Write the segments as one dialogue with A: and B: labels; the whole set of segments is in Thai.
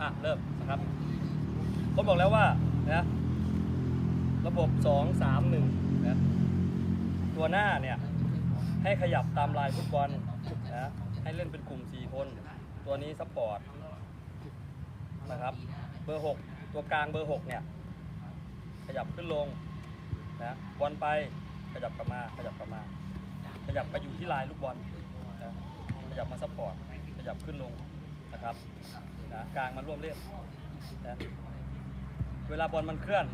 A: อะเริ่มนะครับผมบอกแล้วว่านะระบบ 2 3 1นะตัวหน้าเนี่ยให้ขยับตามลายฟุตบอลนะให้เล่นเป็นกลุ่ม 4 คน ตัวนี้ซัพพอร์ตนะครับเบอร์ 6 ตัวกลางเบอร์ 6 เนี่ย ขยับขึ้นลงนะบอลไปขยับกลับมาขยับกลับมา ขยับไปอยู่ที่ลายลูกบอลนะขยับมาซัพพอร์ตขยับขึ้นลงนะครับ นะกลางมาร่วมเล่นนะเวลาบอลมันเคลื่อน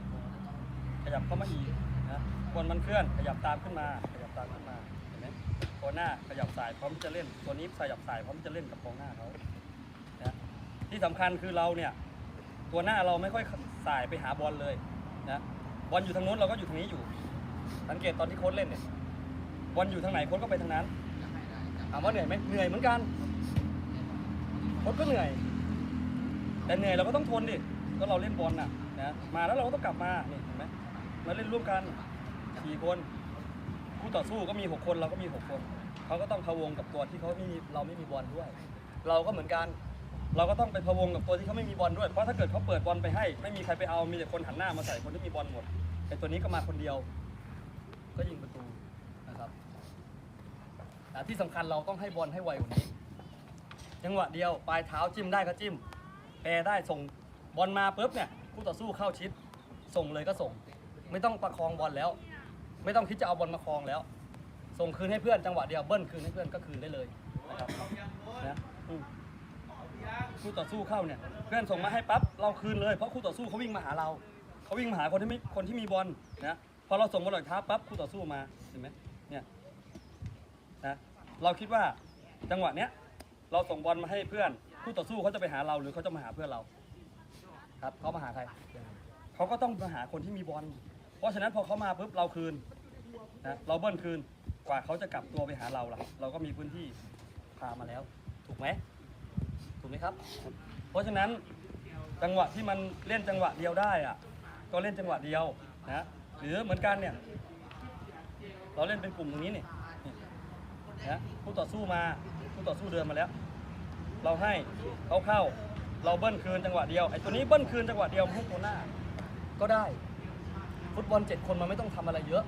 A: ขยับเข้ามาอีกนะบอลมันเคลื่อน ขยับตามขึ้นมา ขยับตามขึ้นมาเห็นไหมตัวหน้าขยับสายพร้อมจะเล่น ตัวนี้ขยับสายพร้อมจะเล่นกับกองหน้าเขานะที่สำคัญคือเราเนี่ย ตัวหน้าเราไม่ค่อยสายไปหาบอลเลยนะบอลอยู่ทางโน้นเราก็อยู่ทางนี้อยู่ สังเกตตอนที่โค้ชเล่นเนี่ยบอลอยู่ทางไหนโค้ชก็ไปทางนั้นถามว่าเหนื่อยไหมเหนื่อยเหมือนกันโค้ชก็เหนื่อย แต่เหนื่อยเราก็ต้องทนดิก็เราเล่นบอลน่ะนะมาแล้วเราก็ต้องกลับมานี่เห็นไหมมาเล่นร่วมกันสี่คนคู่ต่อสู้ก็มีหกคนเราก็มีหกคนเขาก็ต้องพะวงกับตัวที่เขาไม่มีเราไม่มีบอลด้วย เราก็เหมือนกัน เราก็ต้องไปพะวงกับตัวที่เขาไม่มีบอลด้วยเพราะถ้าเกิดเขาเปิดบอลไปให้ ไม่มีใครไปเอามีแต่คนหันหน้ามาใส่คนที่มีบอลหมดไอ้ตัวนี้ก็มาคนเดียว ก็ยิงประตูนะครับอ่ที่สำคัญเราต้องให้บอลให้ไวกว่านี้จังหวะเดียวปลายเท้าจิ้มได้ก็จิ้ม แปรได้ส่งบอลมาปุ๊บเนี่ยคู่ต่อสู้เข้าชิด ส่งเลยก็ส่ง ไม่ต้องประคองบอลแล้ว ไม่ต้องคิดจะเอาบอลมาครองแล้ว ส่งคืนให้เพื่อนจังหวะเดียวเบิ้ลคืนให้เพื่อนก็คืนได้เลยนะครับนะอืมคู่ต่อสู้เข้าเนี่ยเพื่อนส่งมาให้ปั๊บเราคืนเลยเพราะคู่ต่อสู้เขาวิ่งมาหาเราเขาวิ่งมาหาคนที่ไม่คนที่มีบอลนะพอเราส่งบอลหน่อยท้าปั๊บคู่ต่อสู้มาเห็นไหมเนี่ยนะเราคิดว่าจังหวะเนี้ยเราส่งบอลมาให้เพื่อน คู่ต่อสู้เขาจะไปหาเราหรือเขาจะมาหาเพื่อนเรา ครับเขามาหาใครเขาก็ต้องมาหาคนที่มีบอลเพราะฉะนั้นพอเขามาปุ๊บเราคืนนะเราเบิ้ลคืนกว่าเขาจะกลับตัวไปหาเราล่ะ เราก็มีพื้นที่พามาแล้ว ถูกไหมถูกไหมครับ เพราะฉะนั้นจังหวะที่มันเล่นจังหวะเดียวได้อะก็เล่นจังหวะเดียวนะหรือเหมือนกันเนี่ยเราเล่นเป็นกลุ่มตรงนี้นี่นี่นะคู่ต่อสู้มาคู่ต่อสู้เดินมาแล้ว เราให้เขาเข้า เราเบิ้ลคืนจังหวะเดียวไอ้ตัวนี้เบิ้ลคืนจังหวะเดียวให้ตัวหน้า ก็ได้ ฟุตบอลเจ็ดคนมันไม่ต้องทำอะไรเยอะ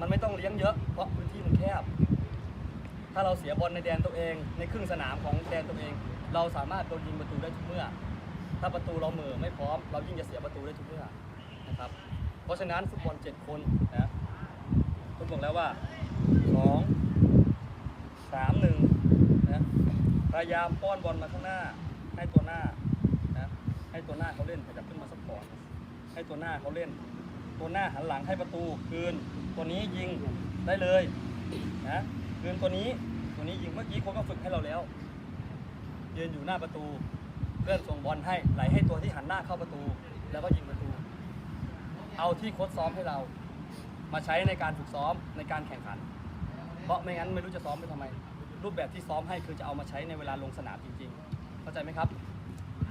A: มันไม่ต้องเลี้ยงเยอะ เพราะพื้นที่มันแคบ ถ้าเราเสียบอลในแดนตัวเอง ในครึ่งสนามของแดนตัวเอง เราสามารถโดนยิงประตูได้ทุกเมื่อ ถ้าประตูเราเหม่อไม่พร้อม เรายิ่งจะเสียประตูได้ทุกเมื่อนะครับ เพราะฉะนั้นฟุตบอลเจ็ดคนนะผมบอกแล้วว่าสองสามหนึ่ง พยายามป้อนบอลมาข้างหน้า ให้ตัวหน้านะให้ตัวหน้าเขาเล่นขยับขึ้นมาซัพพอร์ตให้ตัวหน้าเขาเล่น ตัวหน้าหันหลังให้ประตูคืน ตัวนี้ยิงได้เลยนะคืนตัวนี้ตัวนี้ยิงเมื่อกี้โค้ชก็ฝึกให้เราแล้วยืนอยู่หน้าประตูเพื่อนส่งบอลให้ไหลให้ตัวที่หันหน้าเข้าประตู แล้วก็ยิงประตู เอาที่โค้ชซ้อมให้เรา มาใช้ในการฝึกซ้อมในการแข่งขัน เพราะไม่งั้นไม่รู้จะซ้อมไปทำไม รูปแบบที่ซ้อมให้คือจะเอามาใช้ในเวลาลงสนามจริงๆ เข้าใจไหมครับ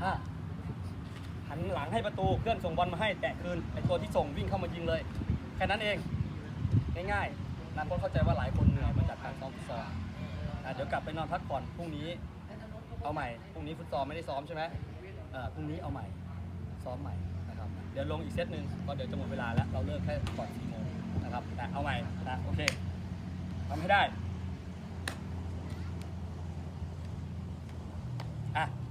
A: ห้าหันหลังให้ประตูเพื่อนส่งบอลมาให้แตะคืนไอตัวที่ส่งวิ่งเข้ามายิงเลยแค่นั้นเองง่ายๆนะเพราะเข้าใจว่าหลายคนเหนื่อยมาจากการซ้อมฟุตซอลเดี๋ยวกลับไปนอนพักผ่อนพรุ่งนี้เอาใหม่พรุ่งนี้ฟุตซอลไม่ได้ซ้อมใช่ไหมอ่อพรุ่งนี้เอาใหม่ซ้อมใหม่นะครับเดี๋ยวลงอีกเซตหนึ่งก็เดี๋ยวจะหมดเวลาแล้วเราเลิกแค่ก่อนสี่โมงนะครับแต่เอาใหม่นะโอเคทำให้ได้ อะ